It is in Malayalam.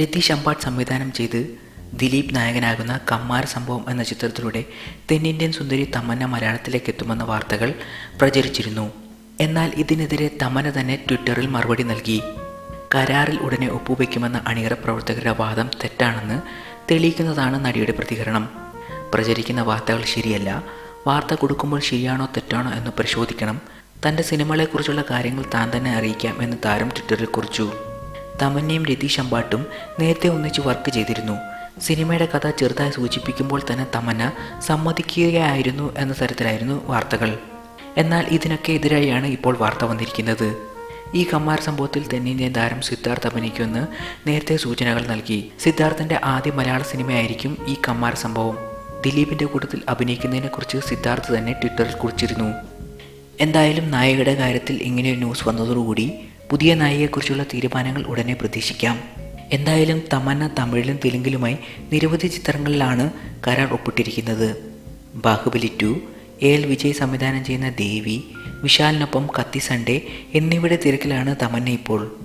രതീഷ് അമ്പാട് സംവിധാനം ചെയ്ത് ദിലീപ് നായകനാകുന്ന കമ്മാര സംഭവം എന്ന ചിത്രത്തിലൂടെ തെന്നിന്ത്യൻ സുന്ദരി തമന്ന മലയാളത്തിലേക്ക് എത്തുമെന്ന വാർത്തകൾ പ്രചരിച്ചിരുന്നു. എന്നാൽ ഇതിനെതിരെ തമന തന്നെ ട്വിറ്ററിൽ മറുപടി നൽകി. കരാറിൽ ഉടനെ ഒപ്പുവെക്കുമെന്ന അണിയറ പ്രവർത്തകരുടെ വാദം തെറ്റാണെന്ന് തെളിയിക്കുന്നതാണ് നടിയുടെ പ്രതികരണം. പ്രചരിക്കുന്ന വാർത്തകൾ ശരിയല്ല. വാർത്ത കൊടുക്കുമ്പോൾ ശരിയാണോ തെറ്റാണോ എന്ന് പരിശോധിക്കണം. തന്റെ സിനിമകളെക്കുറിച്ചുള്ള കാര്യങ്ങൾ താൻ തന്നെ അറിയിക്കാം എന്ന് താരം ട്വിറ്ററിൽ കുറിച്ചു. തമന്നയും രതീഷ് അമ്പാട്ടും നേരത്തെ ഒന്നിച്ച് വർക്ക് ചെയ്തിരുന്നു. സിനിമയുടെ കഥ ചെറുതായി സൂചിപ്പിക്കുമ്പോൾ തന്നെ തമന്ന സമ്മതിക്കുകയായിരുന്നു എന്ന തരത്തിലായിരുന്നു വാർത്തകൾ. എന്നാൽ ഇതിനൊക്കെ എതിരായാണ് ഇപ്പോൾ വാർത്ത വന്നിരിക്കുന്നത്. ഈ കമ്മാര സംഭവത്തിൽ തെന്നിന്ത്യൻ താരം സിദ്ധാർത്ഥ് അഭിനയിക്കുമെന്ന് നേരത്തെ സൂചനകൾ നൽകി. സിദ്ധാർത്ഥന്റെ ആദ്യ മലയാള സിനിമയായിരിക്കും ഈ കമ്മാർ സംഭവം. ദിലീപിന്റെ കൂട്ടത്തിൽ അഭിനയിക്കുന്നതിനെക്കുറിച്ച് സിദ്ധാർത്ഥ് തന്നെ ട്വിറ്ററിൽ കുറിച്ചിരുന്നു. എന്തായാലും നായികയുടെ കാര്യത്തിൽ ഇങ്ങനെയൊരു ന്യൂസ് വന്നതോടുകൂടി പുതിയ നായികയെക്കുറിച്ചുള്ള തീരുമാനങ്ങൾ ഉടനെ പ്രതീക്ഷിക്കാം. എന്തായാലും തമന്ന തമിഴിലും തെലുങ്കിലുമായി നിരവധി ചിത്രങ്ങളിലാണ് കരാർ ഒപ്പിട്ടിരിക്കുന്നത്. Baahubali two A L Vijay സംവിധാനം ചെയ്യുന്ന ദേവി വിശാലിനൊപ്പം കത്തി സൺഡേ എന്നിവയുടെ തിരക്കിലാണ് തമന്ന ഇപ്പോൾ.